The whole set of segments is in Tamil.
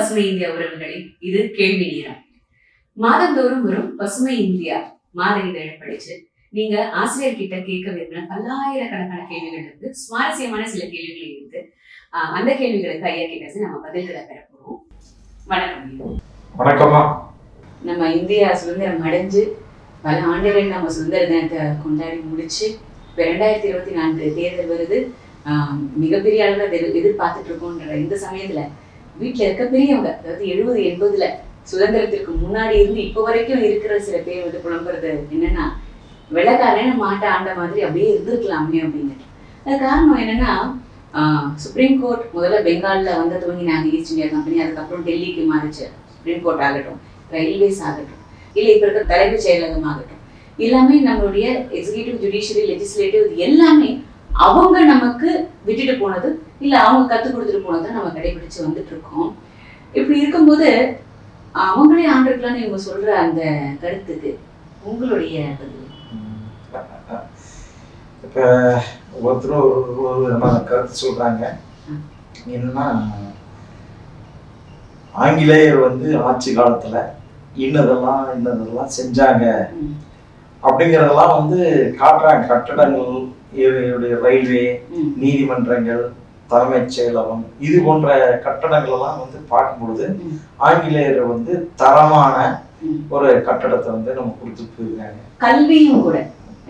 பசுமை இந்தியா உறவுகளே. இது கேள்வி நேரம். மாதந்தோறும் வரும் பசுமை இந்தியா மாத இதழை படிச்சு நீங்க ஆசிரியர் கிட்ட கேட்க விரும்பின பல்லாயிரக்கணக்கான கேள்விகள் இருக்கு. சுவாரஸ்யமான சில கேள்விகள் இருக்கு. அந்த கேள்விகளுக்கு ஐயா கிட்ட நம்ம பதில்களை பெற போறோம். வணக்கம். வணக்கம்மா. நம்ம இந்தியா சுதந்திரம் அடைஞ்சு பல ஆண்டுகள் நம்ம சுதந்திர தினத்தை கொண்டாடி முடிச்சு இப்போ ரெண்டாயிரத்தி இருபத்தி நான்கு தேர்தல் வருது. ஆஹ் மிகப்பெரிய அளவில் எதிர் எதிர்பார்த்துட்டு இருக்கோன்ற இந்த சமயத்துல வீட்டில் இருக்க பெரியவங்க அதாவது எழுபது எண்பதுல சுதந்திரத்திற்கு முன்னாடி இருந்து இப்போ வரைக்கும் இருக்கிற சில பேர் வந்து புலம்புறது என்னன்னா வெள்ளக்காரன் மாட்டை ஆண்ட மாதிரி அப்படியே இருந்திருக்கலாமே அப்படின்னு அது காரணம் என்னன்னா சுப்ரீம் கோர்ட் முதல்ல பெங்காலில் வந்து துவங்கினாங்க ஈஸ்ட் இந்தியா கம்பெனி அதுக்கப்புறம் டெல்லிக்கு மாறிச்சு. சுப்ரீம் கோர்ட் ஆகட்டும் ரயில்வேஸ் ஆகட்டும் இல்லை இப்போ இருக்கிற தலைமைச் செயலகம் ஆகட்டும் எல்லாமே நம்மளுடைய எக்ஸிகியூட்டிவ் ஜுடிஷியரி லெஜிஸ்லேட்டிவ் இது எல்லாமே அவங்க நமக்கு விட்டுட்டு போனது இல்லை அவங்க கற்றுக் கொடுத்துட்டு போனதை நம்ம கடைபிடிச்சு வந்துட்டு இருக்கோம். இப்படி இருக்கும்போது அவங்களே ஆண்டிருக்கலாம்னு இவங்க சொல்ற அந்த கருத்துக்கு உங்களுடைய பதில்? இப்போ ஒருத்தரும் ஒரு ஒரு விதமான கருத்து சொல்றாங்க. என்னன்னா ஆங்கிலேயர் வந்து ஆட்சி காலத்துல இன்னதெல்லாம் இன்னதெல்லாம் செஞ்சாங்க. அப்படிங்கிறதெல்லாம் வந்து காட்டுறாங்க கட்டடங்கள் இவருடைய ரயில்வே நீதிமன்றங்கள் தலைமைச் செயலகம் இது போன்ற கட்டடங்கள் எல்லாம் வந்து பார்க்கும் பொழுது ம். ஆங்கிலேயர் வந்து தரமான. ஒரு கட்டடத்தை வந்து நம்ம கொடுத்துட்டு போயிருக்காங்க கல்வியும் கூட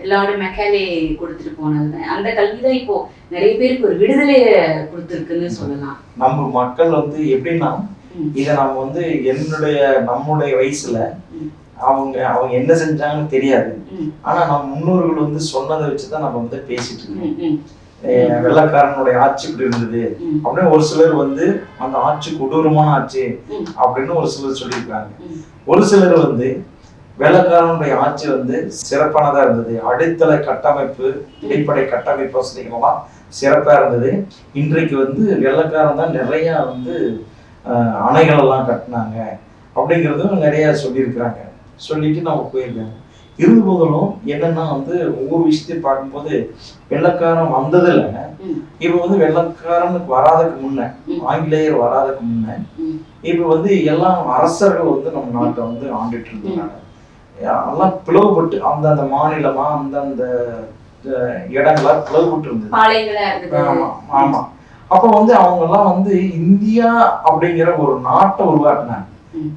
லார்டு மெக்காலே கொடுத்துட்டு போனது அந்த கல்வி தான் இப்போ நிறைய பேருக்கு ஒரு விடுதலையை கொடுத்துருக்குன்னு சொல்லலாம் நம்ம மக்கள் வந்து எப்படின்னா. இதை நம்ம வந்து என்னுடைய நம்முடைய வயசுல. அவங்க அவங்க என்ன செஞ்சாங்கன்னு தெரியாது. ஆனா நம்ம முன்னோர்கள் வந்து சொன்னதை வச்சுதான் நம்ம வந்து பேசிட்டு இருக்கோம். வெள்ளைக்காரனுடைய ஆட்சி இப்படி இருந்தது. அப்படின்னு ஒரு சிலர் வந்து அந்த ஆட்சி கொடூரமான ஆட்சி. அப்படின்னு ஒரு சிலர் சொல்லியிருக்காங்க. ஒரு சிலர் வந்து வெள்ளக்காரனுடைய ஆட்சி வந்து சிறப்பானதா இருந்தது. அடித்தள கட்டமைப்பு அடிப்படை கட்டமைப்பு வசதிகள்லாம் சிறப்பா இருந்தது. இன்றைக்கு வந்து வெள்ளக்காரன் தான் நிறைய வந்து அஹ், அணைகள் எல்லாம் கட்டினாங்க. அப்படிங்கிறதும் நிறைய சொல்லியிருக்கிறாங்க. சொல்லிட்டு நம்ம போயிருக்காங்க இருந்த போதிலும் என்னன்னா வந்து ஒவ்வொரு விஷயத்தையும் பார்க்கும்போது வெள்ளக்காரன் வந்ததுல ம். இப்ப வந்து வெள்ளக்காரனுக்கு வராதுக்கு முன்ன. ஆங்கிலேயர் வராதுக்கு முன்ன. இப்ப வந்து எல்லாம் அரசர்கள் வந்து நம்ம நாட்டை வந்து ஆண்டுட்டு இருந்தாங்க எல்லாம் பிளவுபட்டு அந்தந்த மாநிலமா அந்தந்த இடங்களா பிளவுபட்டு இருந்தது. ஆமா ஆமா. அப்ப வந்து அவங்க எல்லாம் வந்து இந்தியா அப்படிங்கிற ஒரு நாட்டை உருவாக்குனாங்க.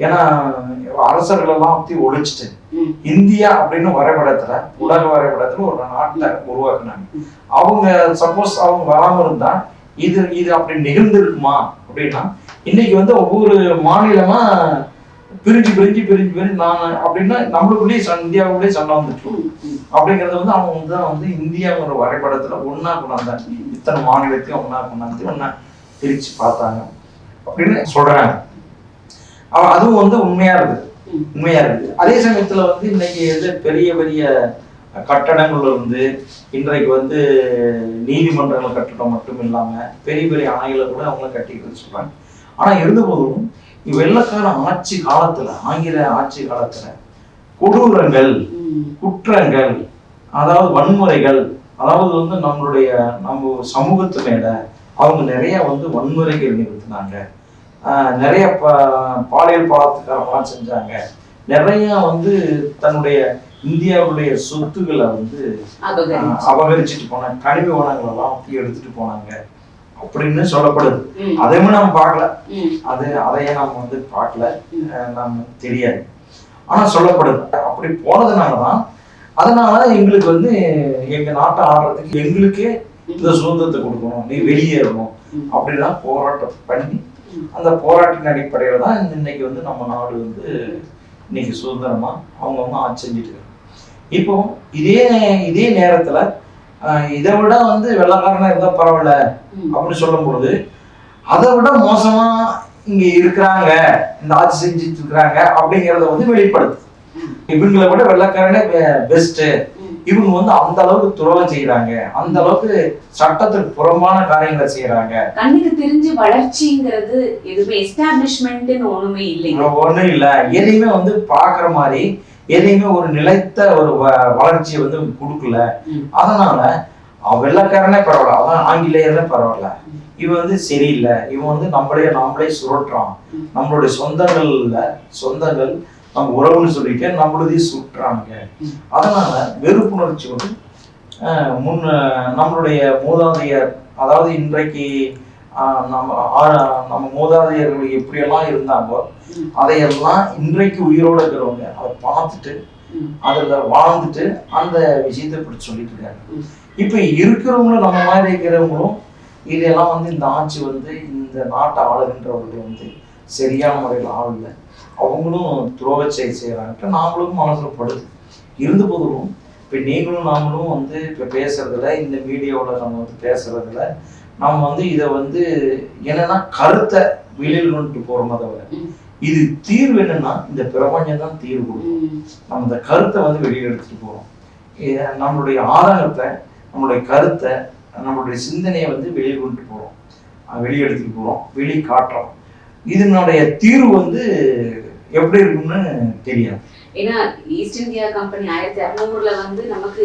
ஏன்னா அரசர்கள் எல்லாம் பத்தி ஒழிச்சிட்டு. இந்தியா அப்படின்னு வரைபடத்துல உலக வரைபடத்துல ஒரு நாட்டை உருவாக்குனாங்க. அவங்க சப்போஸ் அவங்க வராம இருந்தா இது இது அப்படி நிகழ்ந்திருக்குமா அப்படின்னா இன்னைக்கு வந்து ஒவ்வொரு மாநிலமா பிரிஞ்சு பிரிஞ்சு பிரிஞ்சு பிரிஞ்சு நான் அப்படின்னா நம்மளுக்குள்ளேயே இந்தியாவுக்குள்ளேயே சண்டை வந்துட்டு அப்படிங்கறது வந்து அவங்க வந்து வந்து இந்தியாங்கிற வரைபடத்துல ஒண்ணா கொண்டாந்தாங்க இத்தனை மாநிலத்தையும் ஒன்றா கொண்டாந்து ஒன்றா பிரித்து பார்த்தாங்க. அப்படின்னு சொல்றாங்க. அதுவும் வந்து உண்மையா இருக்குது. உண்மையாக உண்மையா இருக்குது. அதே சமயத்துல வந்து இன்னைக்கு வந்து பெரிய பெரிய கட்டடங்கள் இருந்து இன்றைக்கு வந்து நீதிமன்றங்கள் கட்டடம் மட்டும் இல்லாம பெரிய பெரிய அணைகளை கூட அவங்கள கட்டிக்கிறது சொல்றாங்க. ஆனா இருந்த போதும் வெள்ளக்கார ஆட்சி காலத்துல ஆங்கில ஆட்சி காலத்துல கொடூரங்கள் குற்றங்கள் அதாவது வன்முறைகள் அதாவது வந்து நம்மளுடைய நம்ம சமூகத்து மேல அவங்க நிறைய வந்து வன்முறைகள் நிறுத்தினாங்க. ஆஹ் நிறைய ப பாலியல் பலாத்காரம்லாம் செஞ்சாங்க. நிறைய வந்து தன்னுடைய இந்தியாவுடைய சொத்துக்களை வந்து அபகரிச்சுட்டு போனாங்க. கனிம வளங்கள் எல்லாம் அப்படியே எடுத்துட்டு போனாங்க. அப்படின்னு சொல்லப்படுது. அதையுமே நம்ம பார்க்கல. அது அதையே நம்ம வந்து பார்க்கல. நம்ம தெரியாது. ஆனா சொல்லப்படுது. அப்படி போனதுனாலதான் அதனால எங்களுக்கு வந்து எங்க நாட்டை ஆடுறதுக்கு எங்களுக்கே இந்த சுதந்திரத்தை கொடுக்கணும். நீ வெளியேறணும் அப்படிலாம் போராட்டம் பண்ணி அந்த போராட்டத்தின் அடிப்படையில தான் இன்னைக்கு வந்து நம்ம நாடு வந்து இன்னைக்கு சுதந்திரமா அவங்கவுங்க ஆட்சி செஞ்சுட்டு இருக்காங்க. இப்போ இதே இதே நேரத்துல இதை விட வந்து வெள்ளக்காரனா இருந்தா பரவாயில்ல அப்படின்னு சொல்லும் பொழுது அதை விட மோசமா இங்க இருக்கிறாங்க. இந்த ஆட்சி செஞ்சுட்டு இருக்கிறாங்க அப்படிங்கிறத வந்து வெளிப்படுத்து. இவங்களை விட வெள்ளக்காரனே பெஸ்ட். இவங்க வந்து அந்த அளவுக்கு துரோகம் செய்யறாங்க அந்த அளவுக்கு சட்டத்துக்கு புறம்பான காரியங்களை செய்யறாங்க கண்ணுக்கு தெரிஞ்சு வளர்ச்சிங்கிறது எதுவுமே எஸ்டாப்ளிஷ்மெண்ட்னு ஒண்ணுமே இல்லைங்க ஒண்ணும் இல்ல. எதையுமே வந்து பாக்குற மாதிரி எதையுமே ஒரு நிலைத்த ஒரு வளர்ச்சியை வந்து கொடுக்கல. அதனால வெள்ளக்காரனே பரவாயில்ல. அவன் ஆங்கிலேயர்னே பரவாயில்ல. இவன் வந்து சரியில்லை. இவன் வந்து நம்மளே நாமளே சுருட்டுறான். நம்மளுடைய சொந்தங்கள்ல சொந்தங்கள் நம்ம உறவுன்னு சொல்லிட்டு நம்மளதையும் சுட்டுறாங்க. அதனால வெறுப்புணர்ச்சியோடு ஆஹ், முன் நம்மளுடைய மூதாதையர் அதாவது இன்றைக்கு நம்ம நம்ம மூதாதையர்கள் எப்படியெல்லாம் இருந்தாங்களோ. அதையெல்லாம் இன்றைக்கு உயிரோட இருக்கிறவங்க அதை பார்த்துட்டு. அதுல வாழ்ந்துட்டு அந்த விஷயத்தை இப்படி சொல்லிட்டு இருக்காங்க. இப்ப இருக்கிறவங்களும் நம்ம மாதிரி இருக்கிறவங்களும் இதெல்லாம் வந்து இந்த ஆட்சி வந்து இந்த நாட்டை ஆளுகின்றவர்கள் வந்து சரியான முறையில் ஆளல அவங்களும் துரோக செயல் செய்யறாங்க நாமளும் மனசுல படுது. இருந்த போதிலும் இப்ப நீங்களும் நாமளும் வந்து இப்ப பேசுறதுல இந்த மீடியாவில் நம்ம வந்து பேசுறதுல நம்ம வந்து இதை வந்து என்னன்னா கருத்தை வெளியில் கொண்டு போறோமே தவிர. இது தீர்வு என்னன்னா இந்த பிரபஞ்சம் தான் தீர்வு கொடுக்கும். நம்ம இந்த கருத்தை வந்து வெளியே எடுத்துட்டு போறோம். இத நம்மளுடைய ஆதாரத்தை நம்மளுடைய கருத்தை நம்மளுடைய சிந்தனையை வந்து வெளியே கொண்டு போறோம். அஹ் வெளியே எடுத்துட்டு போறோம். வெளியே காட்டுறோம். இதனுடைய தீர்வு வந்து எப்படி இருக்கும்னு தெரியாது. ஏன்னா ஈஸ்ட் இந்தியா கம்பெனி ஆயிரத்தி அறுநூறுல வந்து நமக்கு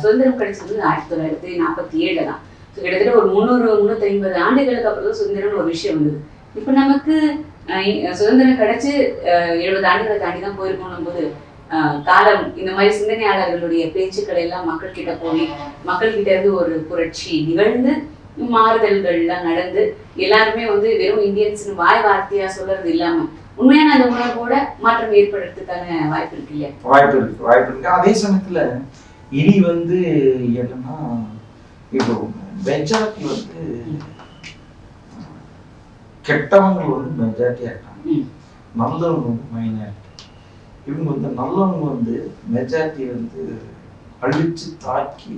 சுதந்திரம் கிடைச்சது ஆயிரத்தி தொள்ளாயிரத்தி நாற்பத்தி ஏழு தான். ஸோ கிட்டத்தட்ட ஒரு முந்நூறு முந்நூற்றி ஐம்பது ஆண்டுகளுக்கு அப்புறம் தான் சுதந்திரம்னு ஒரு விஷயம் வந்தது. இப்போ நமக்கு சுதந்திரம் கிடைச்சு அஹ், எழுபது ஆண்டுகளை தாண்டி தான் போயிருக்கோம் போது காலம் இந்த மாதிரி சிந்தனையாளர்களுடைய பேச்சுக்களை எல்லாம் மக்கள் கிட்ட போய் மக்கள் கிட்ட இருந்து ஒரு புரட்சி நிகழ்ந்து மாறுதல்கள்லாம் நடந்து எல்லாருமே வந்து வெறும் இந்தியன்ஸ்னு வாய் வார்த்தையா சொல்றது இல்லாம உண்மையான அந்த உணர்வோட மாற்றம் ஏற்படுறதுக்கான வாய்ப்பு இருக்கு இல்லையா? வாய்ப்பு இருக்கு வாய்ப்பு இருக்கு. அதே சமயத்துல இனி வந்து என்னன்னா இப்போ மெஜாரிட்டி வந்து கெட்டவங்க வந்து மெஜாரிட்டியா இருக்காங்க. ம். நல்லவங்க வந்து மைனாரிட்டி இவங்க வந்து நல்லவங்க வந்து மெஜாரிட்டி வந்து அழிச்சு தாக்கி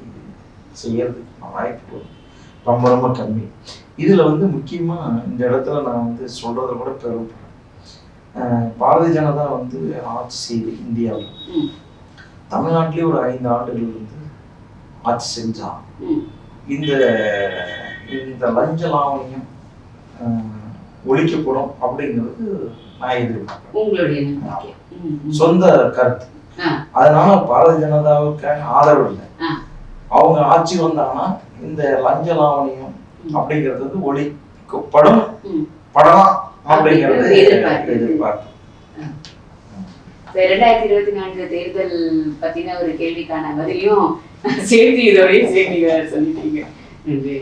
செய்யறதுக்கு வாய்ப்பு ரொம்ப ரொம்ப கம்மி. இதுல வந்து முக்கியமா இந்த இடத்துல நான் வந்து சொல்றத கூட அஹ் பாரதிய ஜனதா வந்து ஆட்சி செய்யுது இந்தியாவில். தமிழ்நாட்டிலே ஒரு ஐந்து ஆண்டுகள் வந்து ஆட்சி செஞ்சா ம். இந்த இந்த லஞ்ச லாவணியம் ஒழிக்கப்படும் அப்படிங்கிறது நான் எதிர்பார்க்கிறேன். சொந்த கருத்து. அதனால பாரதிய ஜனதாவுக்கான ஆதரவு இல்லை. அவங்க ஆட்சி வந்தாங்கன்னா இந்த லஞ்ச லாவணியம். அப்படிங்கிறது வந்து ஒழிக்கப்படும். படலாம் அப்படிங்கிறது எதிர்பார்ப்பு. ரெண்டாயிரத்தி இருபத்தி நான்கு தேர்தல் பத்தின ஒரு கேள்விக்கான பதிலையும் சேர்த்து இதோடய சேர்த்து சொல்லிட்டீங்க. நன்றி.